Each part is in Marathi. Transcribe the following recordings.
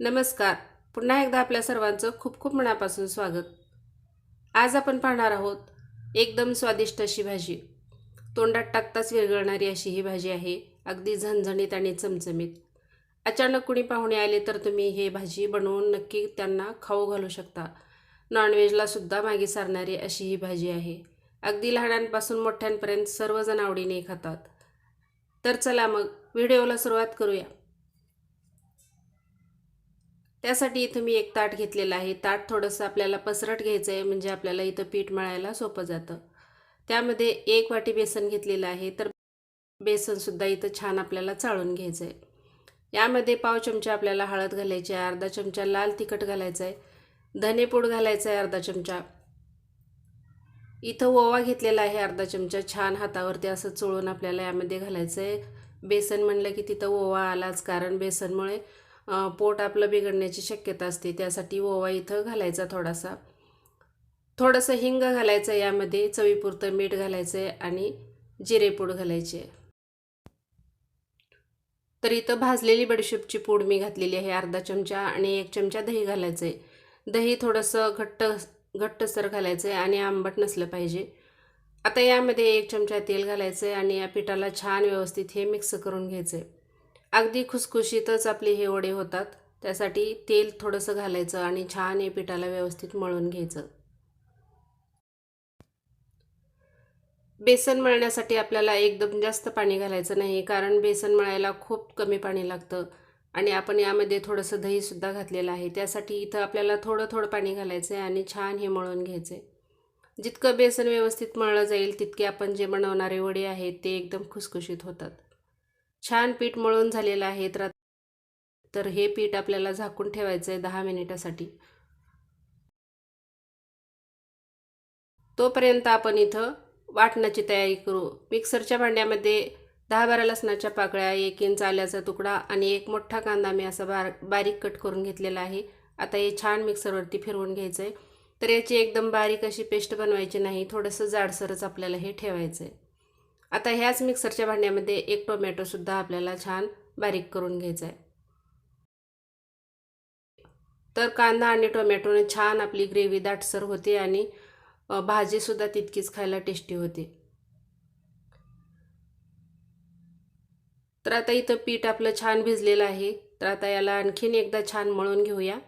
नमस्कार. पुन्हा एकदा आपल्या सर्वांचं खूप खूप मनापासून स्वागत. आज आपण पाहणार आहोत एकदम स्वादिष्ट अशी भाजी. तोंडात टाकताच विरघळणारी अशी ही भाजी आहे अगदी झणझणीत आणि चमचमीत. अचानक कुणी पाहुणे आले तर तुम्ही हे भाजी बनवून नक्की त्यांना खाऊ घालू शकता. नॉनव्हेजला सुद्धा मागे सारणारी अशी ही भाजी आहे. अगदी लहानांपासून मोठ्यांपर्यंत सर्वजण आवडीने खातात. तर चला मग व्हिडिओला सुरुवात करूया. त्यासाठी इथं मी एक ताट घेतलेलं आहे. ताट थोडंसं आपल्याला पसरट घ्यायचं आहे म्हणजे आपल्याला इथं पीठ मळायला सोपं जातं. त्यामध्ये एक वाटी बेसन घेतलेलं आहे. तर बेसनसुद्धा इथं छान आपल्याला चाळून घ्यायचं आहे यामध्ये पाव चमचा आपल्याला हळद घालायची आहे अर्धा चमचा लाल तिखट घालायचं आहे धनेपूड घालायचं आहे अर्धा चमचा. इथं ओवा घेतलेला आहे अर्धा चमचा. छान हातावरती असं चोळून आपल्याला यामध्ये घालायचं आहे बेसन म्हणलं की तिथं ओवा आलाच कारण बेसनमुळे पोट आपलं बिघडण्याची शक्यता असते. त्यासाठी ओवा इथं घालायचा थोडासा. थोडंसं हिंग घालायचं यामध्ये चवीपुरतं मीठ घालायचं आहे आणि जिरेपूड घालायचे. तर इथं भाजलेली बडीशेपची पूड मी घातलेली आहे. अर्धा चमचा आणि एक चमचा दही घालायचं आहे दही थोडंसं घट्ट घट्टसर घालायचं आहे आणि आंबट नसलं पाहिजे. आता यामध्ये एक चमचा तेल घालायचं आहे आणि या पिठाला छान व्यवस्थित हे मिक्स करून घ्यायचं आहे अगदी खुसखुशीतच आपले हे वडे होतात. त्यासाठी तेल थोडंसं घालायचं आणि छान हे पिठाला व्यवस्थित मळून घ्यायचं. बेसन मळण्यासाठी आपल्याला एकदम जास्त पाणी घालायचं नाही कारण बेसन मळायला खूप कमी पाणी लागतं आणि आपण यामध्ये थोडंसं दहीसुद्धा घातलेलं आहे. त्यासाठी इथं आपल्याला थोडं थोडं पाणी घालायचं आहे आणि छान हे मळून घ्यायचं आहे. जितकं बेसन व्यवस्थित मळलं जाईल तितके आपण जे बनवणारे वडे आहेत ते एकदम खुसखुशीत होतात. छान पीठ मळून झालेलं आहे. तर तर हे पीठ आपल्याला झाकून ठेवायचं आहे दहा मिनिटासाठी. तोपर्यंत आपण इथं वाटणाची तयारी करू. मिक्सरच्या भांड्यामध्ये दहा बारा लसणाच्या पाकळ्या एक इंच आल्याचा तुकडा आणि एक मोठा कांदा मी असा बार बारीक कट करून घेतलेला आहे. आता हे छान मिक्सरवरती फिरवून घ्यायचं आहे तर याची एकदम बारीक अशी पेस्ट बनवायची नाही. थोडंसं जाडसरच आपल्याला हे ठेवायचं आहे आता ह्याच मिक्सरच्या भांड्यामध्ये एक टोमॅटोसुद्धा आपल्याला छान बारीक करून घ्यायचा आहे तर कांदा आणि टोमॅटोने छान आपली ग्रेव्ही दाटसर होते आणि भाजीसुद्धा तितकीच खायला टेस्टी होते. तर आता इथं पीठ आपलं छान भिजलेलं आहे. तर आता याला आणखीन एकदा छान मळून घेऊया.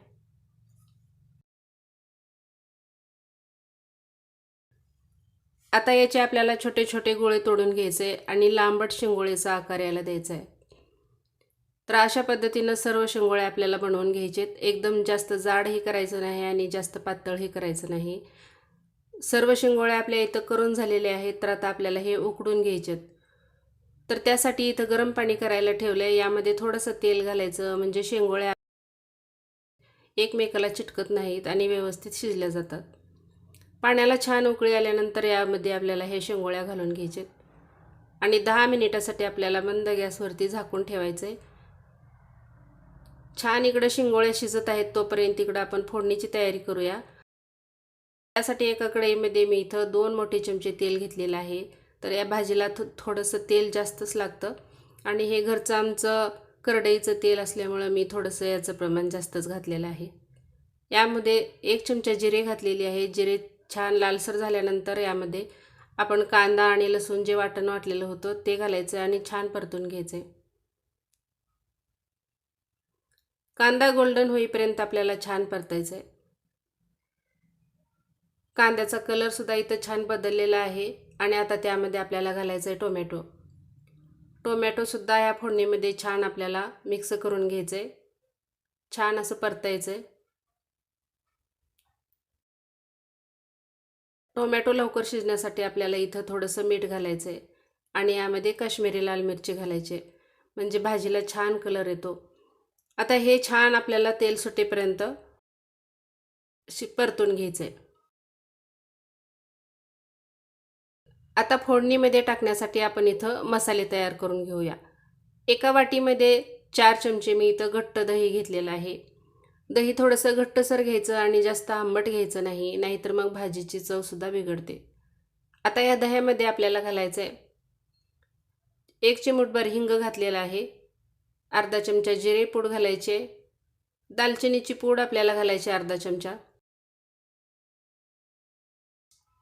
आता याचे आपल्याला छोटे छोटे गोळे तोडून घ्यायचे आणि लांबट शेंगोळेचा आकार याला द्यायचा आहे. तर अशा पद्धतीनं सर्व शिंगोळे आपल्याला बनवून घ्यायचेत. एकदम जास्त जाडही करायचं नाही आणि जास्त पातळही करायचं नाही. सर्व शिंगोळे आपल्या इथं करून झालेले आहेत तर आता आपल्याला हे उकडून घ्यायचेत. तर त्यासाठी इथं गरम पाणी करायला ठेवलं आहे यामध्ये थोडंसं तेल घालायचं म्हणजे शेंगोळ्या एकमेकाला चिटकत नाहीत आणि व्यवस्थित शिजल्या जातात. पाण्याला छान उकळी आल्यानंतर यामध्ये आपल्याला हे शेंगोळ्या घालून घ्यायचे. आणि दहा मिनिटासाठी आपल्याला मंद गॅसवरती झाकून ठेवायचं. आहे छान इकडं शिंगोळ्या शिजत आहेत तोपर्यंत इकडं आपण फोडणीची तयारी करूया. त्यासाठी एका कढईमध्ये मी इथं दोन मोठे चमचे तेल घेतलेलं आहे. तर या भाजीला थो थोडंसं तेल जास्तच लागतं. आणि हे घरचं आमचं करडईचं तेल असल्यामुळं मी थोडंसं याचं प्रमाण जास्तच घातलेलं आहे. यामध्ये एक चमचा जिरे घातलेली आहे. जिरे छान लालसर झाल्यानंतर यामध्ये आपण कांदा आणि लसूण जे वाटण वाटलेलं होतं ते घालायचं आणि छान परतून घ्यायचं. आहे कांदा गोल्डन होईपर्यंत आपल्याला छान परतायचं आहे कांद्याचा कलरसुद्धा इथं छान बदललेला आहे आणि आता त्यामध्ये आपल्याला घालायचं आहे टोमॅटो टोमॅटोसुद्धा ह्या फोडणीमध्ये छान आपल्याला मिक्स करून घ्यायचं आहे छान असं परतायचं आहे टोमॅटो लवकर शिजण्यासाठी आपल्याला इथं थोडंसं मीठ घालायचं आहे आणि यामध्ये काश्मीरी लाल मिरची घालायची. म्हणजे भाजीला छान कलर येतो. आता हे छान आपल्याला तेल सुटेपर्यंत शि परतून घ्यायचं आहे आता फोडणीमध्ये टाकण्यासाठी आपण इथं मसाले तयार करून घेऊया. एका वाटीमध्ये चार चमचे मी इथं घट्ट दही घेतलेलं आहे. दही थोडंसं घट्टसर घ्यायचं आणि जास्त आंबट घ्यायचं नाही नाहीतर मग भाजीची चवसुद्धा बिघडते. आता या दह्यामध्ये आपल्याला घालायचं आहे एक चिमूटभर हिंग घातलेला आहे. अर्धा चमचा जिरे पूड घालायचे. दालचिनीची पूड आपल्याला घालायची अर्धा चमचा.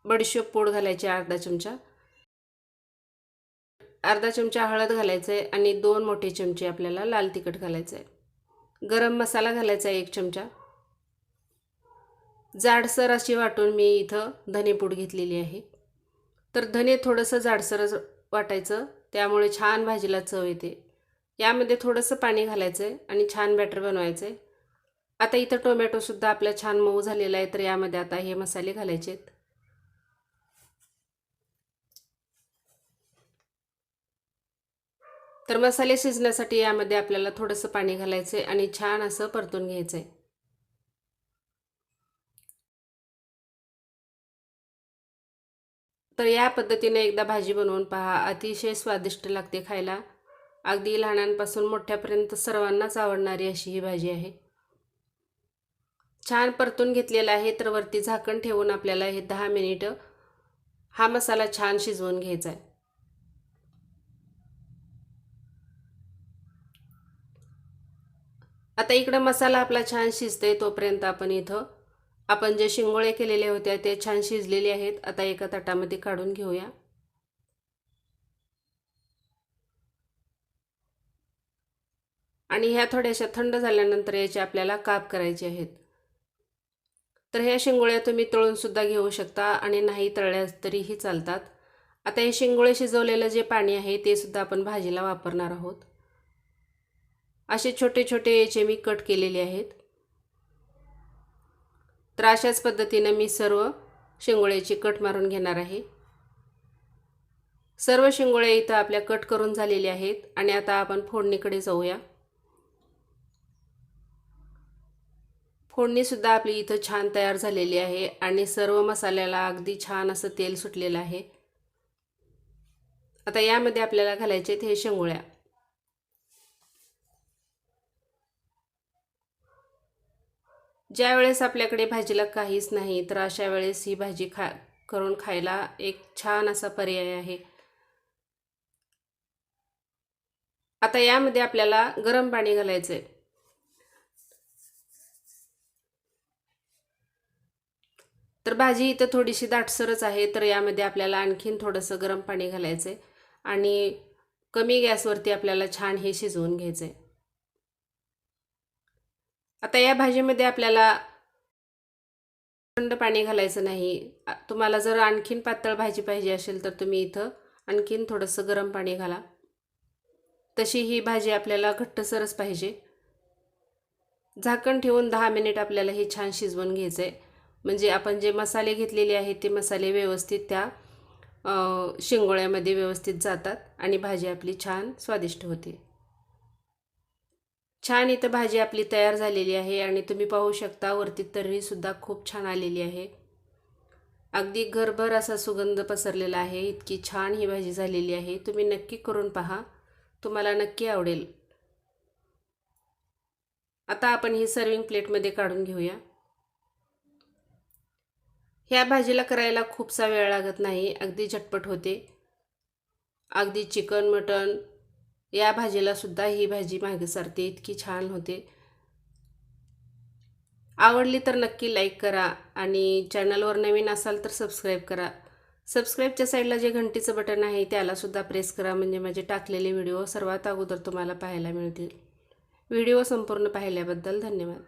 बडीशोप पूड घालायची अर्धा चमचा. अर्धा चमचा हळद घालायचं आहे आणि दोन मोठे चमचे आपल्याला लाल तिखट घालायचं आहे गरम मसाला घालायचा आहे एक चमचा. जाडसर अशी वाटून मी इथं धनेपूड घेतलेली आहे. तर धने थोडंसं जाडसर वाटायचं त्यामुळे छान भाजीला चव येते. यामध्ये थोडंसं पाणी घालायचं आहे आणि छान बॅटर बनवायचं आहे आता इथं टोमॅटोसुद्धा आपला छान मऊ झालेला आहे तर यामध्ये आता हे मसाले घालायचे आहेत तर मसाले शिजण्यासाठी यामध्ये आपल्याला थोडंसं पाणी घालायचं आहे आणि छान असं परतून घ्यायचं आहे तर या पद्धतीने एकदा भाजी बनवून पहा अतिशय स्वादिष्ट लागते खायला. अगदी लहानांपासून मोठ्यापर्यंत सर्वांनाच आवडणारी अशी ही भाजी आहे. छान परतून घेतलेला आहे तर वरती झाकण ठेवून आपल्याला हे दहा मिनिटं हा मसाला छान शिजवून घ्यायचा आहे आता इकडं मसाला आपला छान शिजतोय तोपर्यंत आपण इथं. आपण जे शिंगोळे केलेले होते ते छान शिजलेले आहेत. आता एका ताटामध्ये काढून घेऊया. आणि ह्या थोड्याशा थंड झाल्यानंतर याचे आपल्याला काप करायचे आहेत. तर ह्या शिंगोळ्या तुम्ही तळूनसुद्धा घेऊ शकता आणि नाही तळल्या तरीही चालतात. आता हे शिंगोळे शिजवलेलं जे पाणी आहे ते सुद्धा आपण भाजीला वापरणार आहोत. असे छोटे छोटे याचे मी कट केलेले आहेत. तर अशाच पद्धतीनं मी सर्व शिंगोळ्याची कट मारून घेणार आहे. सर्व शिंगोळे इथं आपल्या कट करून झालेले आहेत आणि आता आपण फोडणीकडे जाऊया. फोडणीसुद्धा आपली इथं छान तयार झालेली आहे आणि सर्व मसाल्याला अगदी छान असं तेल सुटलेलं आहे. आता यामध्ये आपल्याला घालायचे आहेत हे शेंगोळ्या. ज्या वेळेस आपल्याकडे भाजीला काहीच नाही तर अशा वेळेस ही भाजी खा करून खायला एक छान असा पर्याय आहे. आता यामध्ये आपल्याला गरम पाणी घालायचं आहे तर भाजी इथं थोडीशी दाटसरच आहे तर यामध्ये आपल्याला आणखीन थोडंसं गरम पाणी घालायचं आहे आणि कमी गॅसवरती आपल्याला छान हे शिजवून घ्यायचं आहे आता या भाजीमध्ये आपल्याला थंड पाणी घालायचं नाही. तुम्हाला जर आणखीन पातळ भाजी पाहिजे असेल तर तुम्ही इथं आणखीन थोडंसं गरम पाणी घाला. तशी ही भाजी आपल्याला घट्टसरच पाहिजे. झाकण ठेवून दहा मिनिट आपल्याला हे छान शिजवून घ्यायचं आहे म्हणजे आपण जे मसाले घेतलेले आहेत ते मसाले व्यवस्थित त्या शिंगोळ्यामध्ये व्यवस्थित जातात आणि भाजी आपली छान स्वादिष्ट होते. छान इथं भाजी आपली तयार झालेली आहे आणि तुम्ही पाहू शकता वरती तर्रीसुद्धा खूप छान आलेली आहे. अगदी घरभर असा सुगंध पसरलेला आहे. इतकी छान ही भाजी झालेली आहे. तुम्ही नक्की करून पहा. तुम्हाला नक्की आवडेल. आता आपण ही सर्विंग प्लेटमध्ये काढून घेऊया. ह्या भाजीला करायला खूपसा वेळ लागत नाही. अगदी झटपट होते. अगदी चिकन मटन या भाजीला सुद्धा ही भाजी मागे सरते इतकी छान होते. आवडली तर नक्की लाईक करा आणि चॅनलवर नवीन असाल तर सबस्क्राईब करा. सबस्क्राईबच्या साईडला जे घंटीचं बटन आहे त्यालासुद्धा प्रेस करा. म्हणजे माझे टाकलेले व्हिडिओ सर्वात अगोदर तुम्हाला पाहायला मिळतील. व्हिडिओ संपूर्ण पाहिल्याबद्दल धन्यवाद.